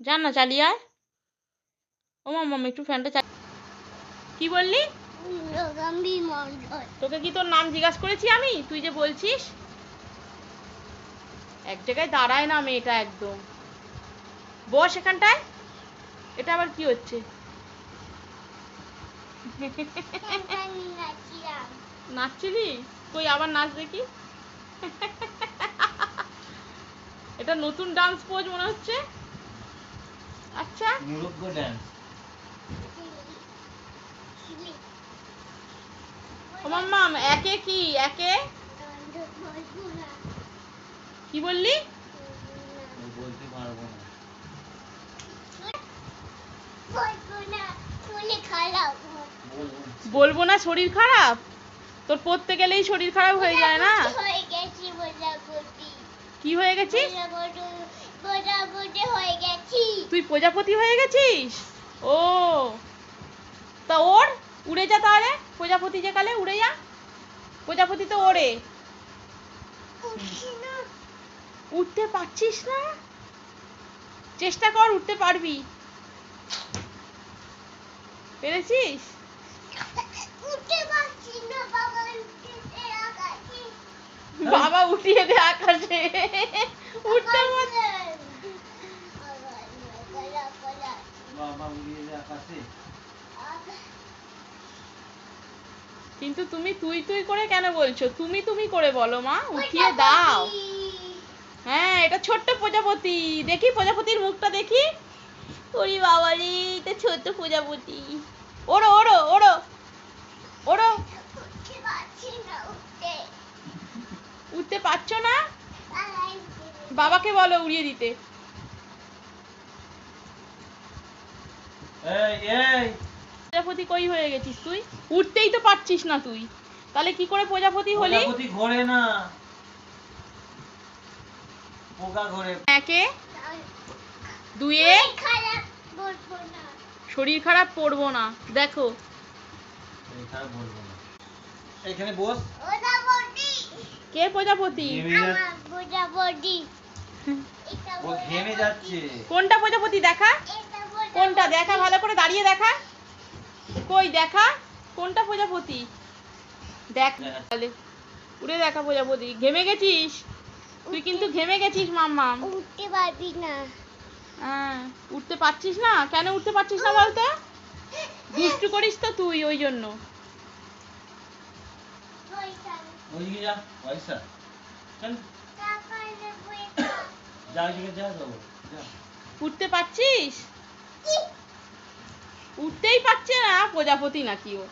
যান না, চালিয়ে আয়। ও মাম্মাম একটু ফ্যানটা কি বললি? তোকে কি তোর নাম জিজ্ঞাসা করেছি আমি? তুই যে বলছিস? এক জায়গায় দাঁড়ায় না মেয়েটা একদম। বস এখানটায়। এটা আবার কি হচ্ছে? নাচছিলি? কই, আবার নাচ দেখি? এটা নতুন ডান্স পোজ মনে হচ্ছে? আচ্ছা। মুরব্ব ড্যান্স ও মাম্মাম একে কি? একে? কি বললি? বলতে পারব না। বলব না। শরীর খারাপ? তোর পড়তে গেলেই শরীর খারাপ হয়ে যায় না? হয়ে গেছি কি হয়ে গেছিস? হয়ে গেছি তুই প্রজাপতি হয়ে গেছিস? ও। তা ওর? উড়ে যা তাহলে। প্রজাপতি যে কালে উড়ে যা। প্রজাপতি তো ওড়ে উঠতে পারছিস না? চেষ্টা কর উঠতে পারবি। পেরেছিস? পারছি বাবা উঠিয়ে দে আকাশে। উঠতে পার কিন্তু তুমি তুই তুই করে কেন বলছো? তুমি তুমি করে বলো মা। উঠিয়ে দাও। হ্যাঁ এটা ছোট্ট প্রজাপতি। দেখি প্রজাপতির মুখটা দেখি। ওরে বাবা রে এটা ছোট্ট প্রজাপতি। ওড়ো ওড়ো ওড়ো। ওড়ো। উঠতে পারছি না উঠতে। উঠতে পারছ না? বাবাকে বলো উড়িয়ে দিতে। প্রজাপতি কই হয়ে গেছিস তুই? উঠতেই তো পারছিস না তুই। তাহলে কি করে প্রজাপতি হলি? প্রজাপতি ঘোরে না। পোকা ঘোরে। একে দুয়ে খারাপ বলব না। শরীর খারাপ পড়ব না। দেখো। এখানে বলব না। এখানে বস। কে প্রজাপতি? এটা ও ঘেমে যাচ্ছে। কোনটা প্রজাপতি দেখা? কোনটা দেখা? ভালো করে দাঁড়িয়ে দেখা। কই দেখা? কোনটা প্রজাপতি? দেখ। তাহলে উড়ে দেখা প্রজাপতি। ঘেমে গেছিস? তুই কিন্তু ঘেমে গেছিস মাম্মাম উঠতে পারবি না। হ্যাঁ উঠতে পারছিস না? কেন উঠতে পারছিস না বলতো? দুষ্টু করিস তো তুই ওই জন্য। উঠতে পারছিস? উঠতেই পারছে না প্রজাপতি নাকি ও।